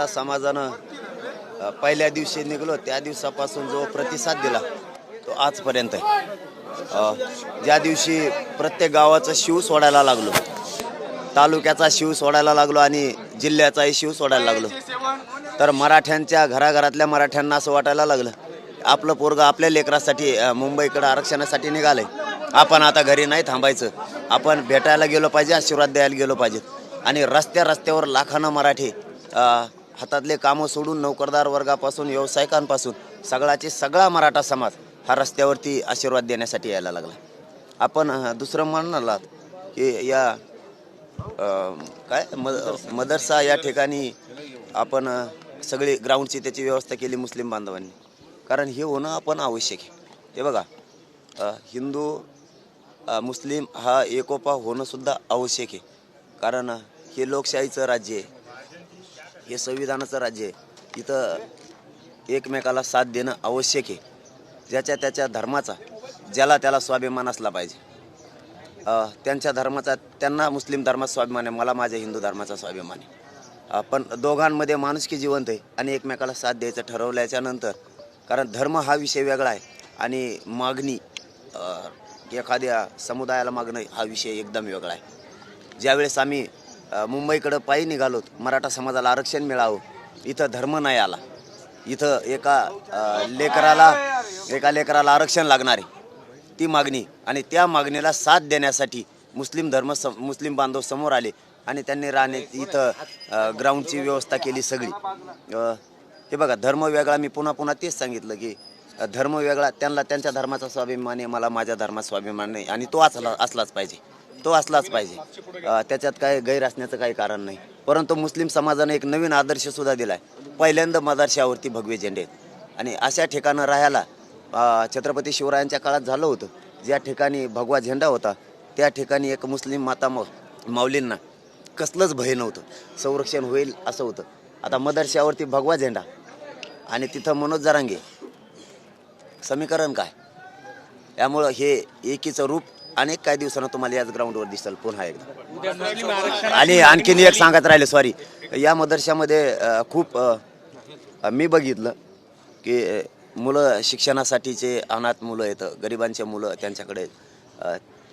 मराठा समाजानं पहिल्या दिवशी निघलो त्या दिवसापासून जो प्रतिसाद दिला तो आजपर्यंत आहे. ज्या दिवशी प्रत्येक गावाचं शिव सोडायला लागलो तालुक्याचा शिव सोडायला लागलो आणि जिल्ह्याचाही शिव सोडायला लागलो तर मराठ्यांच्या घराघरातल्या मराठ्यांना असं वाटायला लागलं आपलं पोरगं आपल्या लेकरासाठी मुंबईकडं आरक्षणासाठी निघालंय. आपण आता घरी नाही थांबायचं. आपण भेटायला गेलो पाहिजे आशीर्वाद द्यायला गेलो पाहिजे. आणि रस्त्या रस्त्यावर लाखानं मराठी हातातले कामं सोडून नोकरदार वर्गापासून व्यावसायिकांपासून सगळाचे सगळा मराठा समाज हा रस्त्यावरती आशीर्वाद देण्यासाठी यायला लागला. आपण दुसरं म्हणालात की या काय? मद मदरसा या ठिकाणी आपण सगळी ग्राउंडची त्याची व्यवस्था केली मुस्लिम बांधवांनी. कारण हे होणं आपण आवश्यक आहे. ते बघा हिंदू मुस्लिम हा एकोपा होणंसुद्धा आवश्यक आहे. कारण हे लोकशाहीचं राज्य आहे. हे संविधानाचं राज्य आहे. इथं एकमेकाला साथ देणं आवश्यक आहे. ज्याच्या त्याच्या धर्माचा ज्याला त्याला स्वाभिमान असला पाहिजे. त्यांच्या धर्माचा त्यांना मुस्लिम धर्माचा स्वाभिमान आहे मला माझ्या हिंदू धर्माचा स्वाभिमान आहे. पण दोघांमध्ये माणुसकी जिवंत आहे आणि एकमेकाला साथ द्यायचं ठरवल्याच्या नंतर कारण धर्म हा विषय वेगळा आहे आणि मागणी एखाद्या समुदायाला मागणं हा विषय एकदम वेगळा आहे. ज्यावेळेस आम्ही मुंबईकडं पायी निघालोत. मराठा समाजाला आरक्षण मिळावं. इथं धर्म नाही आला. इथं एका लेकराला एका लेकराला आरक्षण लागणार. आहे ती मागणी आणि त्या मागणीला साथ देण्यासाठी मुस्लिम धर्म सम मुस्लिम बांधव समोर आले आणि त्यांनी राहणे इथं ग्राउंडची व्यवस्था केली सगळी. हे बघा धर्म वेगळा. मी पुन्हा पुन्हा तेच सांगितलं की धर्म वेगळा. त्यांना त्यांच्या धर्माचा स्वाभिमान आहे मला माझ्या धर्माचा स्वाभिमान नाही आणि तो असला असलाच पाहिजे. तो असलाच पाहिजे. अ, त्याच्यात काय गैर असण्याचं काही कारण नाही. परंतु मुस्लिम समाजाने एक नवीन आदर्श सुद्धा दिलाय. पहिल्यांदा मदारशावरती भगवे झेंडे आहेत. आणि अशा ठिकाणं राहायला अ, छत्रपती शिवरायांच्या काळात झालं होतं. ज्या ठिकाणी भगवा झेंडा होता त्या ठिकाणी एक मुस्लिम माता मौ माऊलींना कसलंच भय नव्हतं. संरक्षण होईल असं होतं. आता मदरशावरती भगवा झेंडा आणि तिथं मनोज जरांगे. समीकरण काय? त्यामुळं हे एकीचं रूप अनेक काही दिवसानं तुम्हाला याच ग्राउंडवर दिसेल पुन्हा एकदा. आणि आणखीन एक सांगत राहिले सॉरी या मदरशामध्ये खूप मी बघितलं की मुलं शिक्षणासाठीचे अनाथ मुलं येतं गरिबांचे मुलं त्यांच्याकडे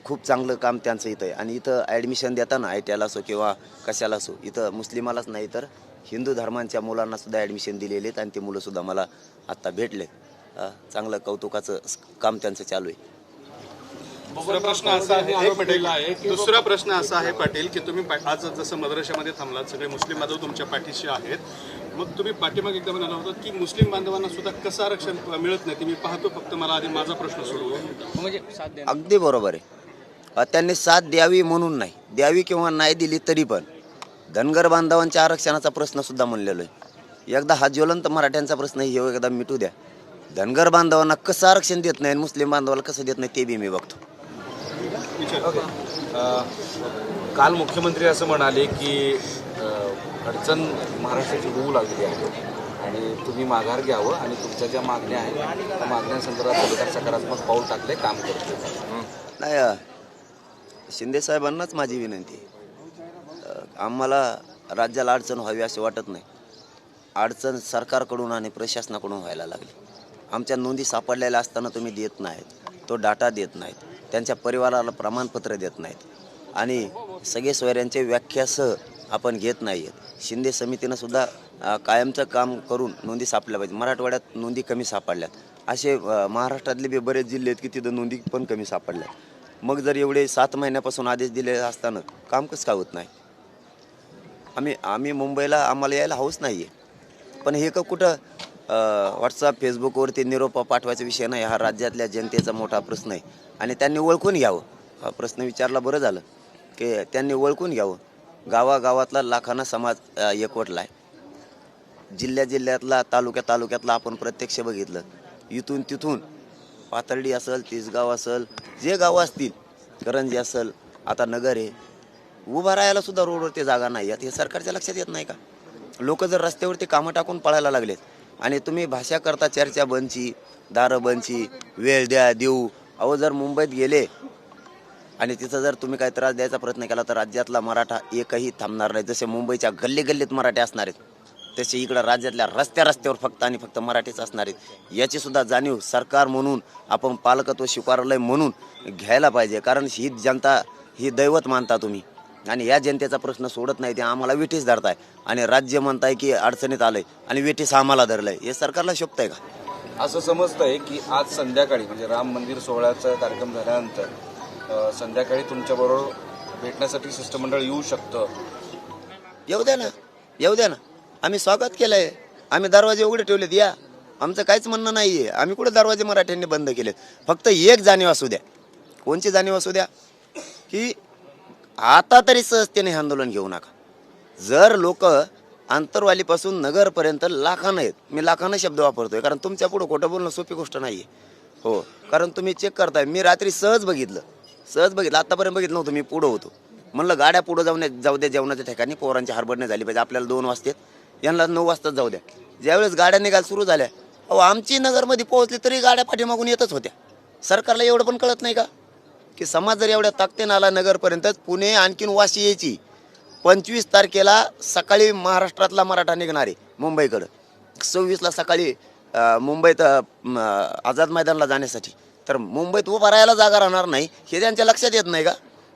खूप चांगलं काम त्यांचं इथं आहे. आणि इथं ॲडमिशन देताना आय टी असो किंवा कशाला असो इथं मुस्लिमालाच नाही तर हिंदू धर्मांच्या मुलांना सुद्धा ॲडमिशन दिलेले आहेत आणि ते मुलंसुद्धा मला आत्ता भेटले. चांगलं कौतुकाचं काम त्यांचं चालू आहे. दुसरा प्रश्न असा आहे एक मिनिट. दुसरा प्रश्न असा आहे पाटील की तुम्ही आज जसं मद्राशामध्ये थांबलात सगळे मुस्लिम बांधव तुमच्या पाठीशी आहेत. मग तुम्ही पाठीमागे एकदा म्हणाला होता की मुस्लिम बांधवांना सुद्धा कसं आरक्षण मिळत नाही? ते मी पाहतो फक्त मला आधी माझा प्रश्न सोडवू. म्हणजे अगदी बरोबर आहे. त्यांनी साथ द्यावी म्हणून नाही. द्यावी किंवा नाही दिली तरी पण धनगर बांधवांच्या आरक्षणाचा प्रश्न सुद्धा म्हणलेलो आहे. एकदा हा ज्वलंत मराठ्यांचा प्रश्न हे एकदा मिटू द्या. धनगर बांधवांना कसं आरक्षण देत नाही आणि मुस्लिम बांधवाला कसं देत नाही ते बी मी बघतो. काल मुख्यमंत्री असं म्हणाले की अडचण महाराष्ट्राची होऊ लागली आहे आणि तुम्ही माघार घ्यावं आणि तुमच्या ज्या मागण्या आहेत त्या मागण्यांसंदर्भात सरकार सकारात्मक पाऊल टाकले काम करतो नाही शिंदे साहेबांनाच माझी विनंती आम्हाला राज्याला अडचण व्हावी असे वाटत नाही. अडचण सरकारकडून आणि प्रशासनाकडून व्हायला लागली. आमच्या नोंदी सापडलेल्या असताना तुम्ही देत नाहीत तो डाटा देत नाहीत. त्यांच्या परिवाराला प्रमाणपत्र देत नाहीत. आणि सगळे सोयऱ्यांचे व्याख्यासह आपण घेत नाही आहेत शिंदे समितीनं सुद्धा कायमचं काम करून नोंदी सापडल्या पाहिजे मराठवाड्यात नोंदी कमी सापडल्यात. असे महाराष्ट्रातले बी बरेच जिल्हे आहेत की तिथं नोंदी पण कमी सापडल्यात. मग जर एवढे सात महिन्यापासून आदेश दिले असताना काम कसं काय होत नाही? आम्ही आम्ही मुंबईला आम्हाला यायला हौस नाही आहे पण हे का कुठं व्हॉट्सअप फेसबुकवरती निरोप पाठवायचा विषय नाही. हा राज्यातल्या जनतेचा मोठा प्रश्न आहे. आणि त्यांनी ओळखून घ्यावं. हा प्रश्न विचारला बरं झालं. की त्यांनी ओळखून घ्यावं. गावागावातला लाखांना समाज एकवटला आहे. जिल्ह्या जिल्ह्यातला तालुक्या तालुक्यातला आपण प्रत्यक्ष बघितलं. इथून तिथून पातर्डी असेल तिसगाव असेल जे गावं असतील करंजी असेल आता नगर आहे उभा राहायला सुद्धा रोडवरती जागा नाही. आहेत हे सरकारच्या लक्षात येत नाही का? लोक जर रस्त्यावरती कामं टाकून पळायला लागलेत आणि तुम्ही भाषा करता चर्चा बनची दारं बनची वेळ द्या देऊ. अहो जर मुंबईत गेले आणि तिथं जर तुम्ही काही त्रास द्यायचा प्रयत्न केला तर राज्यातला मराठा एकही थांबणार नाही. जसे मुंबईच्या गल्ली गल्लीत मराठी असणार आहेत तसे इकडं राज्यातल्या रस्त्या रस्त्यावर फक्त आणि फक्त मराठीच असणार आहेत. याची सुद्धा जाणीव सरकार म्हणून आपण पालकत्व स्वीकारलंय म्हणून घ्यायला पाहिजे. कारण ही जनता ही दैवत मानता तुम्ही. आणि या जनतेचा प्रश्न सोडत नाही ते आम्हाला विठीस धरताय. आणि राज्य म्हणताय की अडचणीत आलंय आणि विठीस आम्हाला धरलंय. हे सरकारला शोभतंय का? असं समजतंय की आज संध्याकाळी म्हणजे राम मंदिर सोहळ्याचा कार्यक्रम झाल्यानंतर संध्याकाळी तुमच्याबरोबर भेटण्यासाठी शिष्टमंडळ येऊ शकतं. येऊ द्या ना येऊ द्या ना. आम्ही स्वागत केलंय. आम्ही दरवाजे उघडे ठेवलेत या. आमचं काहीच म्हणणं नाहीये. आम्ही कुठे दरवाजे मराठ्यांनी बंद केलेत? फक्त एक जाणीव असू द्या. कोणची जाणीव असू द्या? की आता तरी सहजतेने हे आंदोलन घेऊ नका. जर लोक आंतरवालीपासून नगरपर्यंत लाखानं आहेत मी लाखानं शब्द वापरतोय कारण तुमच्या पुढं खोटं बोलणं सोपी गोष्ट नाही हो कारण तुम्ही चेक करताय. मी रात्री सहज बघितलं. सहज बघितलं. आतापर्यंत बघितलं नव्हतं मी पुढं होतो. म्हणलं गाड्या पुढं जाऊन जाऊ द्या जेवणाच्या ठिकाणी पोरांची हरबडणे नाही झाली पाहिजे आपल्याला दोन वाजतात यांना नऊ वाजताच जाऊ द्या. ज्यावेळेस गाड्या निघायला सुरू झाल्या अहो आमची नगरमध्ये पोहोचली तरी गाड्या पाठीमागून येतच होत्या. सरकारला एवढं पण कळत नाही का? की समाज जर एवढ्या ताकदीनं आला नगरपर्यंत पुणे आणखीन वाशी यायची. पंचवीस तारखेला सकाळी महाराष्ट्रातला मराठा निघणार आहे मुंबईकडं. सव्वीसला सकाळी मुंबईत आझाद मैदानला जाण्यासाठी. तर मुंबईत उभा राहायला जागा राहणार नाही हे त्यांच्या लक्षात येत नाही का?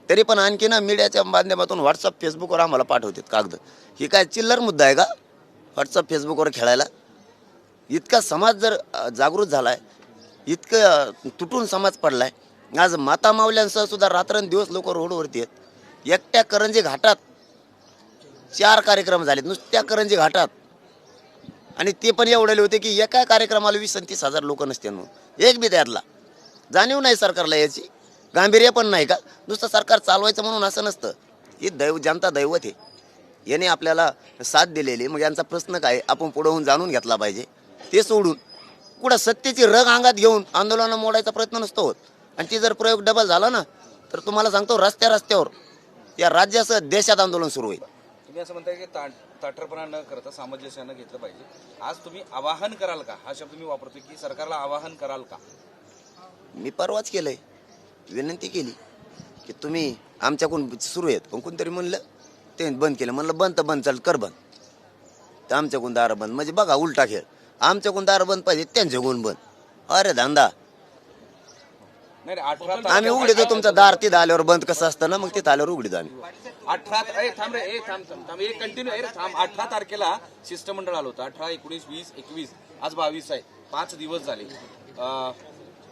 तरी पण आणखी ना मीडियाच्या माध्यमातून व्हॉट्सअप फेसबुकवर आम्हाला पाठवतात कागद. ही काय चिल्लर मुद्दा आहे का? व्हॉट्सअप फेसबुकवर खेळायला? इतका समाज जर जागृत झाला आहे इतकं तुटून समाज पडला आहे आज माता मावल्यांसह सुद्धा रात्रंदिवस लोक रोडवरती आहेत. एकट्या करंजी घाटात चार कार्यक्रम झालेत. नुसत्या करंजी घाटात. आणि ते पण एवढेले होते की एका कार्यक्रमाला वीस आणि तीस हजार लोक नसते म्हणून. एक बी त्यातला. जाणीव नाही सरकारला याची. गांभीर्य पण नाही का? नुसतं सरकार चालवायचं म्हणून असं नसतं. ही दैव जनता दैवत आहे. याने आपल्याला साथ दिलेली. मग यांचा प्रश्न काय? आपण पुढे होऊन जाणून घेतला पाहिजे. ते सोडून कुठं सत्तेची रग अंगात घेऊन आंदोलनं मोडायचा प्रयत्न नसतो होत. आणि ती जर प्रयोग डबल झाला ना तर तुम्हाला सांगतो रस्त्या रस्त्यावर या राज्यासह देशात आंदोलन सुरू होईल. तुम्ही असं म्हणताय की ताट ताठरपणा न करता सामंजस्यानं घेतलं पाहिजे. आज तुम्ही आवाहन कराल का? हा शब्द मी वापरतोय की सरकारला आवाहन कराल का? मी परवाच केलंय. विनंती केली की तुम्ही आमच्याकडून सुरू आहेत. पण कोणतरी म्हणलं ते बंद केलं. म्हणलं बंद तर बंद चाल कर बंद. तर आमच्याकडून दारं बंद. म्हणजे बघा उलटा खेळ. आमच्याकडून दारं बंद पाहिजे त्यांच्याकडून बंद. अरे धंदा. आम्ही उघडीतो तुमचं दार तिथं आल्यावर बंद कसं असतं ना मग तिथं आल्यावर उघडीतो आम्ही अठरा ए थांब रे ए थांब थांब थांब एक कंटिन्यू ए थांब. अठरा तारखेला शिष्टमंडळ आलं होतं. अठरा एकोणीस वीस एकवीस आज बावीस आहे. पाच दिवस झाले. अं,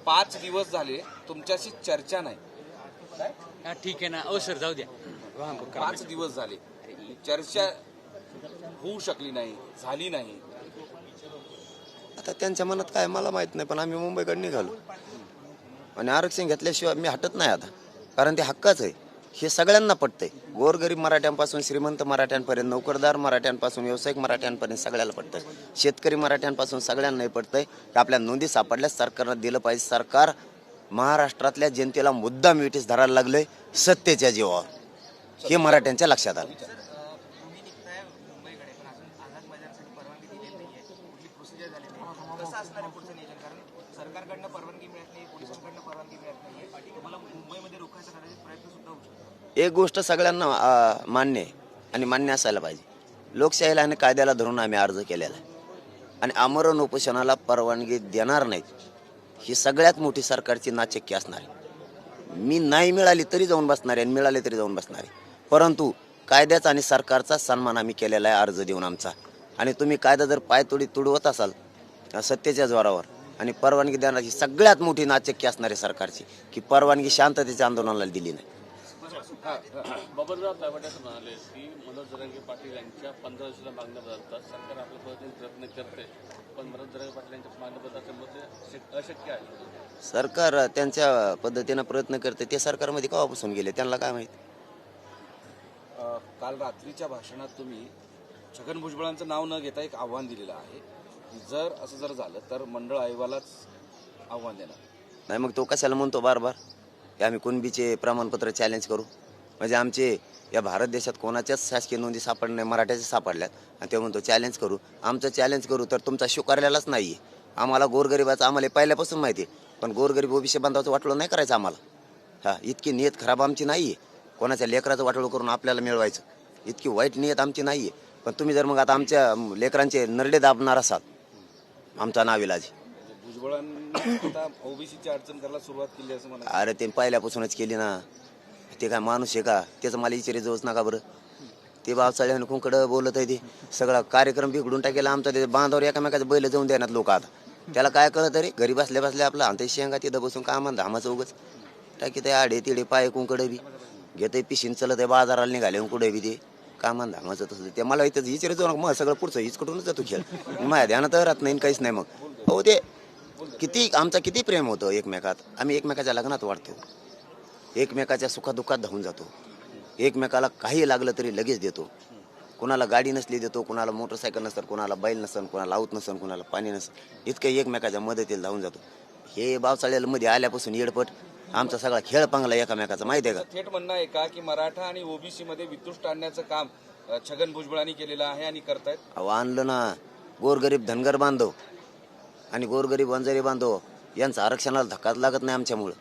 पाच दिवस झाले तुमच्याशी चर्चा नाही. हा ठीक आहे ना. ओ सर जाऊ द्या. पाच दिवस झाले. चर्चा होऊ शकली नाही झाली नाही. आता त्यांच्या मनात काय मला माहीत नाही पण आम्ही मुंबईकडे निघालो. आणि आरक्षण घेतल्याशिवाय मी हटत नाही आता. कारण ते हक्काच आहे. हे सगळ्यांना पटतंय. गोरगरीब मराठ्यांपासून श्रीमंत मराठ्यांपर्यंत नोकरदार मराठ्यांपासून व्यावसायिक मराठ्यांपर्यंत सगळ्याला पटतंय. शेतकरी मराठ्यांपासून सगळ्यांनाही पटतंय की आपल्या नोंदी सापडल्यास सरकारनं दिलं पाहिजे. सरकार महाराष्ट्रातल्या जनतेला मुद्दाम मिठीस धरायला लागलंय सत्तेच्या जीवावर. हे मराठ्यांच्या लक्षात आलं तुम्ही निघताय मुंबईकडे पण अजून आझाद मैदानासाठी परवानगी दिलेली नाहीये कुठली प्रोसिजर झाली नाही कसं असणार आहे पुढचं नियोजन कारण सरकारकडनं परवानगी मिळत नाही पोलिसांकडनं परवानगी मिळत नाहीये तुम्हाला मुंबईमध्ये रोखायचा कदाचित प्रयत्न सुद्धा होऊ शकतो एक गोष्ट सगळ्यांना मान्य आहे आणि मान्य असायला पाहिजे. लोकशाहीला आणि कायद्याला धरून आम्ही अर्ज केलेला आहे. आणि आमरण उपोषणाला परवानगी देणार नाहीत ही सगळ्यात मोठी सरकारची नाचक्की असणार आहे. मी नाही मिळाली तरी जाऊन बसणार आहे आणि मिळाले तरी जाऊन बसणार आहे. परंतु कायद्याचा आणि सरकारचा सन्मान आम्ही केलेला आहे अर्ज देऊन आमचा. आणि तुम्ही कायदा जर पायतोडी तुडवत असाल अं, सत्तेच्या जोरावर आणि परवानगी देणार ही सगळ्यात मोठी नाचक्की असणार आहे सरकारची की परवानगी शांततेच्या आंदोलनाला दिली नाही. बाबासाहेब तायवाडे असं म्हणाले की मनोज जरांगे पाटील यांच्या पंधरा दिवसाच्या मागण्या बदलतात. सरकार आपल्या पद्धतीने प्रयत्न करते पण मनोज जरांगे पाटील यांच्या मागण्या बदलण्याचं अशक्य आहे सरकार त्यांच्या पद्धतीनं प्रयत्न करते ते सरकारमध्ये केव्हापासून गेले त्यांना काय माहिती? काल रात्रीच्या भाषणात तुम्ही छगन भुजबळांचं नाव न घेता एक आव्हान दिलेलं आहे. की जर असं जर झालं तर मंडळ आयोगालाच आव्हान देणार. नाही मग तो कशाला म्हणतो बार बार की आम्ही कुणबीचे प्रमाणपत्र चॅलेंज करू? म्हणजे आमचे या भारत देशात कोणाच्याच शासकीय नोंदी सापडल्या नाही मराठ्याच्या सापडल्यात. आणि ते म्हणतो चॅलेंज करू. आमचं चॅलेंज करू तर तुमचा स्वीकारलेलाच नाही आहे आम्हाला गोरगरिबाचं आम्हाला पहिल्यापासून माहिती आहे. पण गोरगरीब ओबीसी बांधवाचं वाटलं नाही करायचं आम्हाला. हा इतकी नियत खराब आमची नाही आहे कोणाच्या लेकराचं वाटोळं करून आपल्याला मिळवायचं. इतकी वाईट नियत आमची नाही आहे पण तुम्ही जर मग आता आमच्या लेकरांचे नरडे दाबणार असाल आमचा नाविलाज म्हणजे भुजबळांनी ओबीसीची अडचण करायला सुरुवात केली असं अरे ते पहिल्यापासूनच केली ना. ते काय माणूस आहे का? त्याचं मला इचारी जाऊच नका बरं. ते बावचाळ्यानं कुंकडं बोलत आहे ते. सगळा कार्यक्रम बिघडून टाकेला आमचा ते बांधावर एकामेकाचं बैल जाऊन देणार लोक आता. त्याला काय कळत रे घरी बसल्या बसल्या आपलं आणते शेंगा तिथं बसून काय म्हणता धामाचं उगच. टाकी ते आडे तिडे पाय कुंकडं बी. घेते पिशीन चलत आहे बाजाराला निघाले कुठे बी ते. काय म्हणता धामाचं तसं ते. मला इथं हिचरे जाऊ नका. मग सगळं पुढचं हिचकडूनच जातो खेळ. माझ्या ध्यानात राहत नाही काहीच नाही मग. हो ते किती आमचा किती प्रेम होतं एकमेकात? आम्ही एकमेकाच्या लग्नात वाढतो. एकमेकाच्या सुखादुखात धावून जातो. एकमेकाला काही लागलं तरी लगेच देतो. कुणाला गाडी नसली देतो कुणाला मोटरसायकल नसेल कुणाला बैल नसन कुणाला आऊत नसन कुणाला पाणी नसेल इतकं एकमेकाच्या मदतीला धावून जातो. हे बावचाळ्याला मध्ये आल्यापासून येडपट आमचा सगळा खेळ पांगला एकामेकाचा माहिती आहे का? थेट म्हणणं आहे का की मराठा आणि ओबीसी मध्ये वितुष्ट आणण्याचं काम छगन भुजबळांनी केलेलं आहे आणि करतायत? अहो आणलं ना. गोरगरीब धनगर बांधव आणि गोरगरीब वंजारी बांधव यांचं आरक्षणाला धक्काच लागत नाही आमच्यामुळं.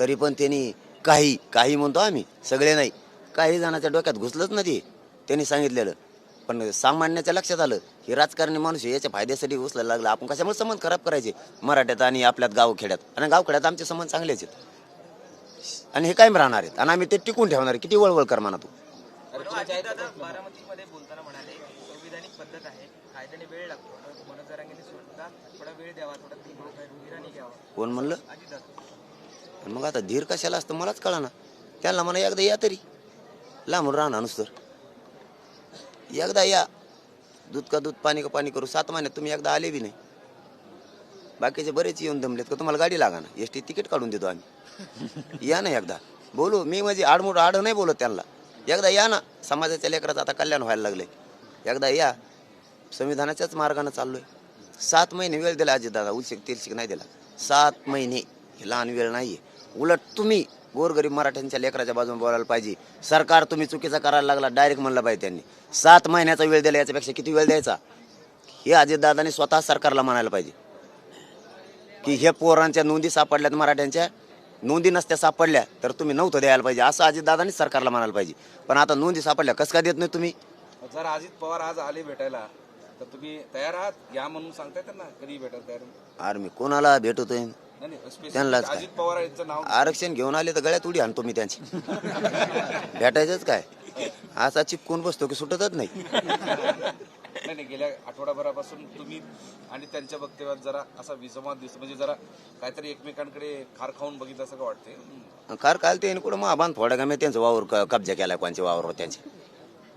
तरी पण त्यांनी काही काही म्हणतो आम्ही सगळे नाही. काही जणांच्या डोक्यात घुसलंच ना ते. त्यांनी सांगितलेलं. पण सामान्याच्या लक्षात आलं हे राजकारणी माणूस याच्या फायद्यासाठी घुसला लागला. आपण कशामुळे संबंध खराब करायचे? मराठ्यात आणि आपल्यात गावखेड्यात. आणि गावखेड्यात आमचे संबंध चांगलेच आहेत. आणि हे कायम राहणार आहेत. आणि आम्ही ते टिकून ठेवणार आहे. किती वळवळ कर म्हणा तू. दादा बारामतीमध्ये बोलताना म्हणाले संविधानिक पद्धत आहे. कायद्याने वेळ लागतो. मनोज जरांगेने सुद्धा थोडा वेळ द्यावा थोडा धीराने घ्यावा. कोण म्हणलं? पण मग आता धीर कशाला असतं मलाच कळा ना त्यांना म्हणा एकदा या तरी. लांबून राहणार नुसतं. एकदा या. दूध का दूध पाणी का पाणी करू. सात महिन्यात तुम्ही एकदा आले बी नाही. बाकीचे बरेच येऊन दमलेत का तुम्हाला गाडी लागा ना एस टी तिकीट काढून देतो आम्ही. या ना एकदा. बोलू मी म्हणजे आडमोड आड नाही बोलत त्यांना. एकदा या ना. समाजाच्या लेकराचं आता कल्याण व्हायला लागले एकदा या. संविधानाच्याच मार्गाने चाललोय. सात महिने वेळ दिला अजित दादा उलशिक तिरशिक नाही दिला. सात महिने. हे लहान वेळ नाही आहे उलट तुम्ही गोरगरीब मराठ्यांच्या लेकराच्या बाजूने बोलायला पाहिजे. सरकार तुम्ही चुकीचा करायला लागला डायरेक्ट म्हणलं पाहिजे त्यांनी. सात महिन्याचा वेळ दिला याच्यापेक्षा किती वेळ द्यायचा? हे अजितदादांनी स्वतः सरकारला म्हणायला पाहिजे. की हे पोरांच्या नोंदी सापडल्यात मराठ्यांच्या नोंदी नसत्या सापडल्या तर तुम्ही नव्हतं द्यायला पाहिजे. असं अजितदादांनी सरकारला म्हणायला पाहिजे. पण आता नोंदी सापडल्या कसं काय देत नाही तुम्ही? जर अजित पवार आज आले भेटायला तर तुम्ही तयार आहात? या म्हणून सांगताय त्यांना कधी भेटायला तयार? अरे मी कोणाला भेटतोय? त्यांनाच काय? अजित पवार यांचं नाव आरक्षण घेऊन आले तर गळ्यात उडी आणतो मी त्यांची. भेटायचंच काय? असा चिपकून बसतो की सुटतच नाही. नाही नाही गेल्या आठवडाभरापासून तुम्ही आणि त्यांच्या वक्तव्यात जरा असा विसंवाद दिसतो. म्हणजे जरा काहीतरी एकमेकांकडे खार खाऊन बघितलं असं का वाटतंय? कार काल ते कुठं महाबान थोड्या का मी त्यांचं वावर क- कब्जा केलाय कोणच्या वावरवर त्यांचे.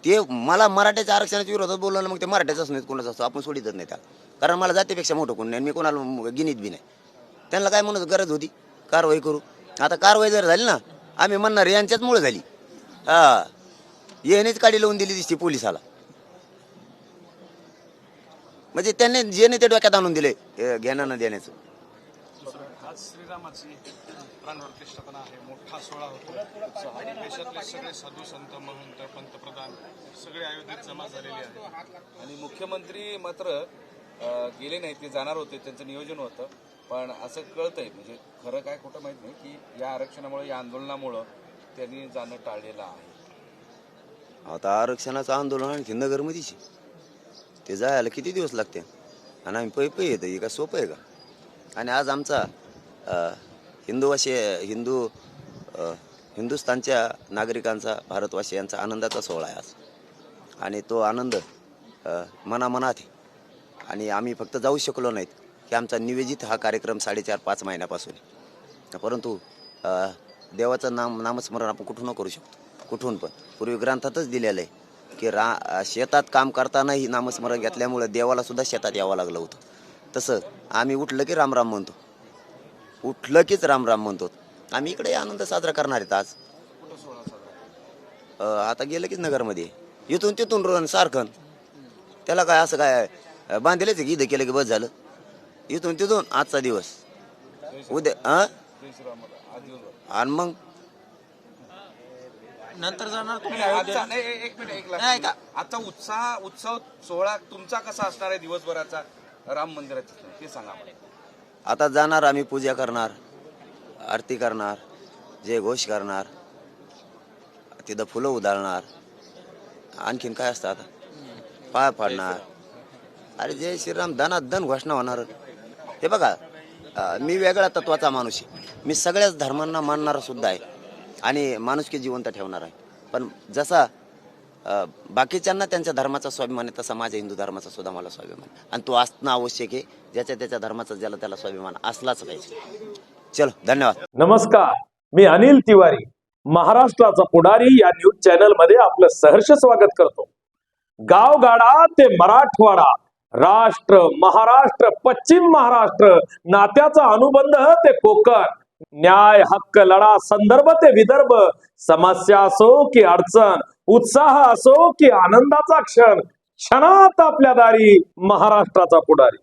ते मला मराठ्याच्या आरक्षणाच्या विरोधात बोललो ना मग ते मराठ्याचाच नाही कोणाचा असतो आपण सोडितच नाही त्याला कारण मला जातीपेक्षा मोठं कोण नाही मी कोणाला गिनीत बी नाही. त्यांना काय म्हणत गरज होती? कारवाई करू. आता कारवाई जर झाली ना आम्ही म्हणणार यांच्याचमुळे झाली. हा. येणेच काडी लावून दिली दिसते पोलिसाला. म्हणजे त्यांनी जेने ते डोक्यात आणून दिले घेण्यानं देण्याचं. आज श्रीरामाची आहे. मोठा सोहळा होतो. आणि देशातले सगळे साधू संत महंत पंतप्रधान सगळे अयोध्येत जमा झालेले आहेत. आणि मुख्यमंत्री मात्र गेले नाही ते जाणार होते. त्यांचं नियोजन होतं. पण असं कळतंय म्हणजे खरं काय खोटं माहीत नाही की या आरक्षणामुळे या आंदोलनामुळं त्यांनी जाणं टाळलेलं आहे. आता आरक्षणाचं आंदोलन आणखी नगरमध्येच आहे. ते जायला किती दिवस लागते? आणि आम्ही पै पै येतं हे का सोपं आहे का? आणि आज आमचा हिंदूवासी हिंदू हिंदुस्थानच्या नागरिकांचा भारतवासियांचा आनंदाचा सोहळा आहे आज. आणि तो आनंद मनामनात आहे. आणि आम्ही फक्त जाऊ शकलो नाहीत. की आमचा निवेदित हा कार्यक्रम साडेचार पाच महिन्यापासून. आहे परंतु देवाचं नाम नामस्मरण आपण कुठून करू शकतो? कुठून पण. पूर्वी ग्रंथातच दिलेलं आहे की रा शेतात काम करतानाही नामस्मरण घेतल्यामुळं देवाला सुद्धा शेतात यावं लागलं होतं. तसं आम्ही उठलं की रामराम म्हणतो. उठलं कीच रामराम म्हणतो. आम्ही इकडे आनंद साजरा करणार आहेत आज. आता गेलं कीच नगरमध्ये. इथून तिथून रोहन सारखं. त्याला काय असं काय बांधलेच की इथं केलं की बस झालं? इथून तिथून आजचा दिवस. उद्या हां आणि मग? नंतर जाणार तुम्ही. आजचा नाही, ए- एक मिनिट एक आजचा उत्साह उत्सव सोहळा तुमचा कसा असणार आहे दिवसभराचा? राम मंदिराचा ते सांगा मला आता जाणार आम्ही पूजा करणार आरती करणार जय घोष करणार तिथं फुलं उधळणार. आणखीन काय असतं आता? पाय पाडणार अरे जय श्रीराम धनात धन घोषणा होणार. हे बघा मी वेगळ्या तत्वाचा माणूस आहे. मी सगळ्याच धर्मांना मानणारा सुद्धा आहे आणि माणुसकी जिवंत ठेवणार आहे. पण जसा बाकीच्यांना त्यांच्या धर्माचा स्वाभिमान आहे तसा माझ्या हिंदू धर्माचा सुद्धा मला स्वाभिमान आणि तो असणं आवश्यक आहे ज्याच्या त्याच्या धर्माचा ज्याला त्याला स्वाभिमान असलाच पाहिजे. चलो धन्यवाद. नमस्कार. मी अनिल तिवारी महाराष्ट्राचा पुढारी या न्यूज चॅनलमध्ये आपलं सहर्ष स्वागत करतो. गावगाडा ते मराठवाडा. राष्ट्र महाराष्ट्र पश्चिम महाराष्ट्र नात्याचा अनुबंध ते कोकण. न्याय हक्क लढा संदर्भ ते विदर्भ. समस्या असो की अडचण उत्साह असो की आनंदाचा क्षण क्षणात आपल्या दारी महाराष्ट्राचा पुढारी.